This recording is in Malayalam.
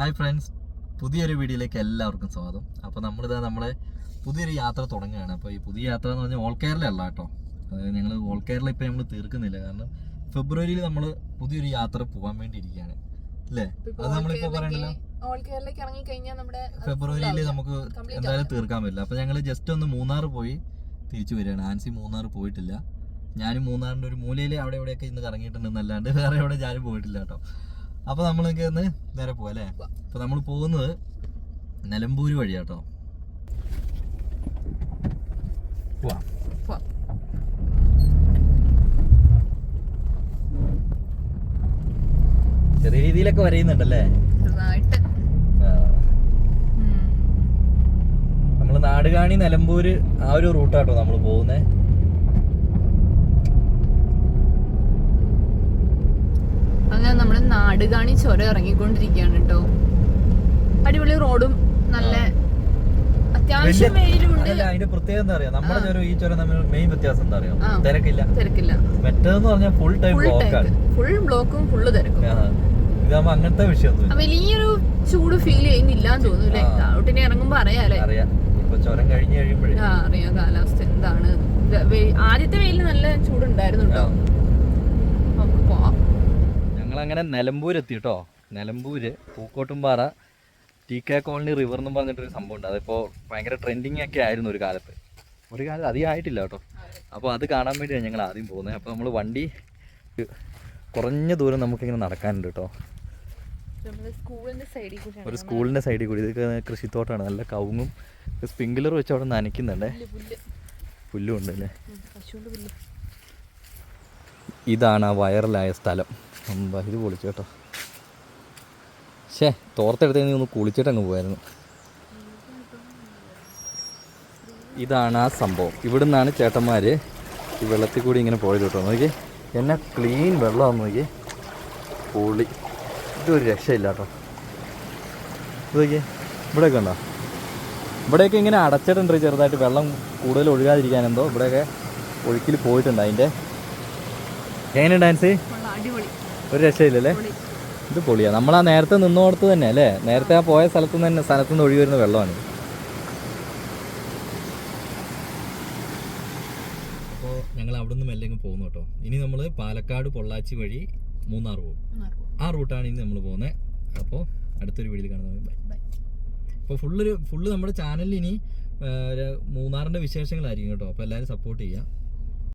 ഹായ് ഫ്രണ്ട്സ് പുതിയൊരു വീഡിയോയിലേക്ക് എല്ലാവർക്കും സ്വാഗതം. അപ്പോൾ നമ്മളിതാ നമ്മളെ പുതിയൊരു യാത്ര തുടങ്ങുകയാണ്. അപ്പോൾ ഈ പുതിയ യാത്ര എന്ന് പറഞ്ഞാൽ ഓൾ കേരളയല്ല കേട്ടോ. അതായത് ഞങ്ങൾ ഓൾ കേരള ഇപ്പോൾ നമ്മൾ തീർക്കുന്നില്ല. കാരണം ഫെബ്രുവരിയിൽ നമ്മൾ പുതിയൊരു യാത്ര പോകാൻ വേണ്ടി ഇരിക്കുകയാണ്. അല്ലേ? അത് നമ്മളിപ്പോൾ പറയണ്ടല്ലോ നമ്മുടെ ഫെബ്രുവരിയിൽ നമുക്ക് എന്തായാലും. തീർക്കാൻ പറ്റില്ല. അപ്പോൾ ഞങ്ങൾ ജസ്റ്റ് ഒന്ന് മൂന്നാർ പോയി തിരിച്ചു വരികയാണ്. ആൻസി മൂന്നാർ പോയിട്ടില്ല. ഞാനും മൂന്നാറിന്റെ ഒരു മൂലയിൽ അവിടെ എവിടെയൊക്കെ ഇന്ന് കറങ്ങിയിട്ടുണ്ടെന്നല്ലാണ്ട് വേറെ എവിടെ ഞാനും പോയിട്ടില്ല കേട്ടോ. അപ്പോൾ നമ്മൾ ഒന്ന് നേരെ പോവാം അല്ലേ അപ്പോൾ നമ്മൾ പോകുന്നത് നിലമ്പൂര് വഴിയാട്ടോ. പോവാം. ചെറിയ രീതിയിലൊക്കെ വരയുന്നുണ്ടല്ലേ? നമ്മൾ നാടുകാണി നിലമ്പൂര് ആ ഒരു റൂട്ടാട്ടോ നമ്മൾ പോകുന്നത് അങ്ങനെ നമ്മുടെ നാടുകാണി ചുരം ഇറങ്ങിക്കൊണ്ടിരിക്കുകയാണ് കേട്ടോ. അടിപൊളി റോഡും നല്ല അത്യാവശ്യം വെയിലുണ്ട്. അതിന്റെ പ്രത്യേകത എന്താ അറിയാം? നമ്മുടെ ആ. ചുരം ഈ ചുരം തമ്മിൽ മെയിൻ വ്യത്യാസം എന്താ അറിയാം. തിരക്കില്ല. തിരക്കില്ല. പറഞ്ഞാൽ ഫുൾ ടൈം ഫുൾ ബ്ലോക്കാണ് ഫുൾ ബ്ലോക്കും ഫുള്ള് തിരക്കും. ഇതാകുമ്പോ അങ്ങനത്തെ വലിയൊരു ചൂട് ഫീൽ ചെയ്യുന്നില്ല. താഴോട്ടിനി ഇറങ്ങുമ്പോ അറിയാലേ അറിയാം. ഇപ്പൊ ചുരം കഴിഞ്ഞ് കഴിയുമ്പോഴേ. ആ അറിയാം കാലാവസ്ഥ എന്താണ്. ആദ്യത്തെ വെയിൽ നല്ല ചൂടുണ്ടായിരുന്നു കേട്ടോ. ഞങ്ങൾ അങ്ങനെ നിലമ്പൂര് എത്തി കേട്ടോ Nilambur Pookkottumpara T K colony river എന്നും പറഞ്ഞിട്ടൊരു സംഭവം ഉണ്ട് അതിപ്പോൾ ഭയങ്കര ട്രെൻഡിങ് ഒക്കെ ആയിരുന്നു ഒരു കാലത്ത്. ഒരു കാലത്ത് അധികം ആയിട്ടില്ല കേട്ടോ. അപ്പോൾ അത് കാണാൻ വേണ്ടിയാണ് ഞങ്ങൾ ആദ്യം പോകുന്നത്. അപ്പോൾ നമ്മൾ വണ്ടി കുറഞ്ഞ ദൂരം നമുക്കിങ്ങനെ നടക്കാനുണ്ട് കേട്ടോ. ഒരു സ്കൂളിന്റെ സൈഡിൽ കൂടി. ഇത് കൃഷിത്തോട്ടമാണ് നല്ല കവുങ്ങും സ്പ്രിങ്ക്ലർ വെച്ച് അവിടെ നനയ്ക്കുന്നുണ്ടേ. പുല്ലുണ്ട് പുല്ലും. ഉണ്ട് അല്ലേ? ഇതാണ് ആ വൈറലായ സ്ഥലം. അമ്പാ, ഇത് പൊളിച്ചു കേട്ടോ. ഷേ തോർത്തെടുത്ത് ഒന്ന് കുളിച്ചിട്ട് അങ്ങ് പോയായിരുന്നു ഇതാണ് ആ സംഭവം. ഇവിടുന്നാണ് ചേട്ടന്മാർ ഈ വെള്ളത്തിൽ കൂടി ഇങ്ങനെ പോയത് കേട്ടോ. നോക്കി. എന്നെ ക്ലീൻ വെള്ളമാണെന്ന് നോക്കി. പൊളി. ഇതൊരു രക്ഷയില്ല കേട്ടോ. നോക്കിയേ ഇവിടെയൊക്കെ ഉണ്ടോ? ഇവിടെയൊക്കെ ഇങ്ങനെ അടച്ചിട്ടുണ്ട് ചെറുതായിട്ട് വെള്ളം കൂടുതൽ ഒഴുകാതിരിക്കാൻ എന്തോ. ഇവിടെയൊക്കെ ഒഴുക്കിൽ പോയിട്ടുണ്ട് അതിന്റെ. എങ്ങനെ ഡാൻസ് ഒരു രക്ഷയില്ലല്ലേ? ഇത് പൊളിയാ. നമ്മൾ ആ നേരത്തെ നിന്നോടത്ത് തന്നെ അല്ലേ? നേരത്തെ ആ പോയ സ്ഥലത്ത് നിന്ന് തന്നെ സ്ഥലത്ത് നിന്ന് ഒഴുകി വരുന്ന വെള്ളമാണ്. അപ്പോൾ ഞങ്ങൾ അവിടെ നിന്ന് മെല്ലെ പോകുന്നു കേട്ടോ. ഇനി നമ്മൾ പാലക്കാട് പൊള്ളാച്ചി വഴി മൂന്നാർ പോകും. ആ റൂട്ടാണ് ഇനി നമ്മൾ പോകുന്നത് അപ്പോൾ അടുത്തൊരു വീഡിയോയിൽ കാണുന്നത് ബൈ. അപ്പോൾ ഫുള്ളൊരു ഫുള്ള് നമ്മുടെ ചാനലിൽ ഇനി മൂന്നാറിന്റെ വിശേഷങ്ങളായിരിക്കും കേട്ടോ. അപ്പോൾ എല്ലാവരും സപ്പോർട്ട് ചെയ്യുക